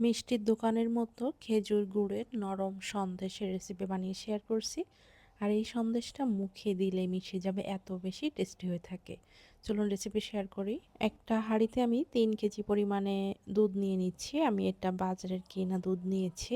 মিষ্টির দোকানের মতো খেজুর গুড়ের নরম সন্দেশের রেসিপি বানিয়ে শেয়ার করছি। আর এই সন্দেশটা মুখে দিলে মিশে যাবে, এত বেশি টেস্টি হয়ে থাকে। চলুন রেসিপি শেয়ার করি। একটা হাঁড়িতে আমি তিন কেজি পরিমাণে দুধ নিয়ে নিচ্ছি। আমি এটা বাজারের কেনা দুধ নিয়েছি।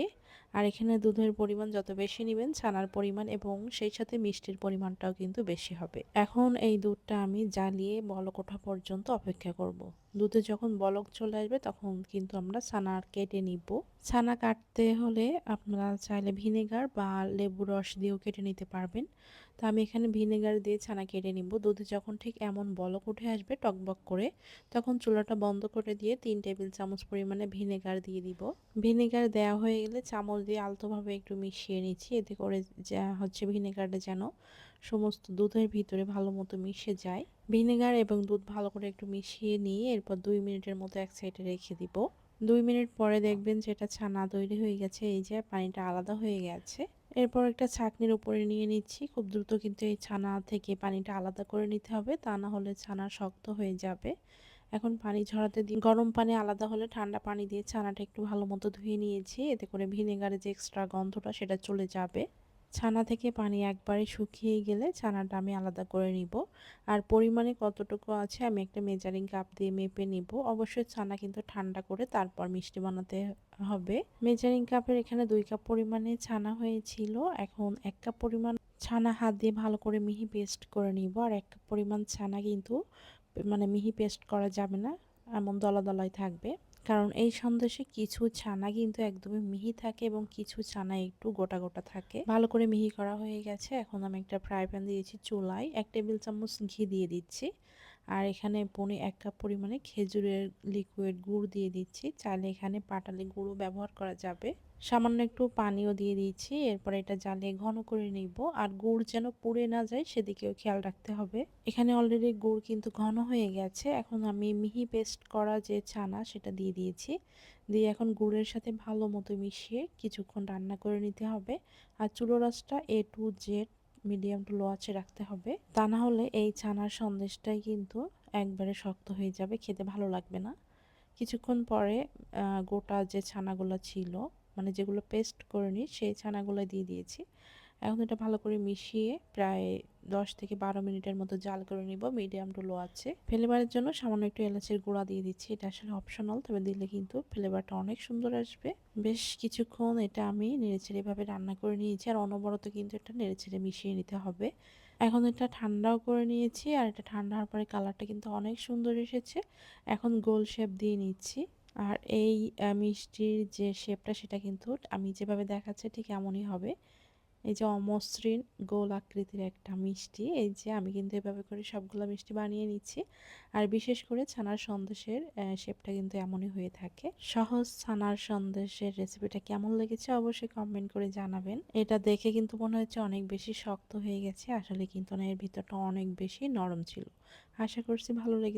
আর এখানে দুধের পরিমাণ যত বেশি নেবেন, ছানার পরিমাণ এবং সেই সাথে মিষ্টির পরিমাণটাও কিন্তু বেশি হবে এখন এই দুধটা আমি জ্বালিয়ে বলক ওঠা পর্যন্ত অপেক্ষা করব। দুধে যখন বলক চলে আসবে, তখন কিন্তু আমরা ছানা কেটে নিব ছানা কাটতে হলে আপনারা চাইলে ভিনেগার বা লেবু রস দিয়েও কেটে নিতে পারবেন। তো আমি এখানে ভিনেগার দিয়ে ছানা কেটে নিব। দুধে যখন ঠিক এমন বলক উঠে আসবে টকবক করে, তখন চুলাটা বন্ধ করে দিয়ে তিন টেবিল চামচ পরিমাণে ভিনেগার দিয়ে দিব। ভিনেগার দেওয়া হয়ে গেলে চামচ দিয়ে আলতোভাবে একটু মিশিয়ে নিচ্ছি। এতে করে যা হচ্ছে ভিনেগারটা যেন সমস্ত দুধের ভিতরে ভালো মতো মিশে যায়। ভিনেগার এবং দুধ ভালো করে একটু মিশিয়ে নিয়ে এরপর দুই মিনিটের মতো এক সাইডে রেখে দিব। দুই মিনিট পরে দেখবেন যেটা ছানা তৈরি হয়ে গেছে, এই যে পানিটা আলাদা হয়ে গেছে। এরপর একটা ছাকনির উপরে নিয়ে নিচ্ছি। খুব দ্রুত কিন্তু এই ছানা থেকে পানিটা আলাদা করে নিতে হবে, তা না হলে ছানা শক্ত হয়ে যাবে। এখন পানি ঝরাতে দিই গরম পানি আলাদা হলে ঠান্ডা পানি দিয়ে ছানাটা একটু ভালো মতো ধুয়ে নিয়েছি। এতে করে ভিনেগারের যে এক্সট্রা গন্ধটা সেটা চলে যাবে। ছানা থেকে পানি একবারে শুকিয়ে গেলে ছানাটা আমি আলাদা করে নিব। আর পরিমাণে কতটুকু আছে আমি একটা মেজারিং কাপ দিয়ে মেপে নিব। অবশ্যই ছানা কিন্তু ঠান্ডা করে তারপর মিষ্টি বানাতে হবে। মেজারিং কাপের এখানে দুই কাপ পরিমাণে ছানা হয়েছিল। এখন এক কাপ পরিমাণ ছানা হাত দিয়ে ভালো করে মিহি পেস্ট করে নিব। আর এক কাপ পরিমাণ ছানা কিন্তু মানে মিহি পেস্ট করা যাবে না, এমন দলা দলাই থাকবে। কারণ এই সন্দেশে কিছু ছানা কিন্তু একদমই মিহি থাকে এবং কিছু ছানা একটু গোটা গোটা থাকে। ভালো করে মিহি করা হয়ে গেছে। এখন আমি একটা ফ্রাই প্যান দিয়েছি চুলায়। এক টেবিল চামচ ঘি দিয়ে দিচ্ছি। আর এখানে পনে এক কাপ পরিমাণে খেজুরের লিকুইড গুড় দিয়ে দিচ্ছি। চাইলে এখানে পাটালি গুঁড়ো ব্যবহার করা যাবে। সামান্য একটু পানিও দিয়ে দিয়েছি, এরপর এটা জ্বালিয়ে ঘন করে নিব। আর গুড় যেন পুড়ে না যায় সেদিকেও খেয়াল রাখতে হবে। এখানে অলরেডি গুড় কিন্তু ঘন হয়ে গেছে। এখন আমি মিহি পেস্ট করা যে ছানা সেটা দিয়ে দিয়েছি। দিয়ে এখন গুড়ের সাথে ভালো মতো মিশিয়ে কিছুক্ষণ রান্না করে নিতে হবে। আর চুলো রাসটা A to Z medium to low আছে রাখতে হবে। তা না হলে এই ছানার সন্দেশটাই কিন্তু একবারে শক্ত হয়ে যাবে, খেতে ভালো লাগবে না। কিছুক্ষণ পরে গোটা যে ছানাগুলো ছিল মানে যেগুলো পেস্ট করে নিই সেই ছানাগুলো দিয়ে দিয়েছি। এখন এটা ভালো করে মিশিয়ে প্রায় দশ থেকে বারো মিনিটের মতো জাল করে নিব মিডিয়াম টু লো আছে। ফ্লেভারের জন্য সামান্য একটু এলাচের গুঁড়া দিয়ে দিচ্ছি, এটা আসলে অপশনাল তবে দিলে কিন্তু ফ্লেভারটা অনেক সুন্দর আসবে। বেশ কিছুক্ষণ এটা আমি নেড়েচেড়ে এভাবে রান্না করে নিয়েছি, আর অনবরত কিন্তু এটা নেড়েচেড়ে মিশিয়ে নিতে হবে। এখন এটা ঠান্ডাও করে নিয়েছি, আর এটা ঠান্ডা হওয়ার পরে কালারটা কিন্তু অনেক সুন্দর এসেছে। এখন গোল শেপ দিয়ে নিচ্ছি। আর এই মিষ্টির যে শেপটা সেটা কিন্তু আমি যেভাবে দেখাচ্ছি ঠিক এমনই হবে। এই যে অমসৃণ গোল আকৃতির একটা মিষ্টি, এই যে আমি কিন্তু এভাবে করে সবগুলো মিষ্টি বানিয়ে নিচ্ছি। আর বিশেষ করে ছানার সন্দেশের শেপটা কিন্তু এমনই হয়ে থাকে। সহজ ছানার সন্দেশের রেসিপিটা কেমন লেগেছে অবশ্যই কমেন্ট করে জানাবেন। এটা দেখে কিন্তু মনে হচ্ছে অনেক বেশি শক্ত হয়ে গেছে, আসলে কিন্তু না, এর ভিতরটা অনেক বেশি নরম ছিল। আশা করছি ভালো লেগেছে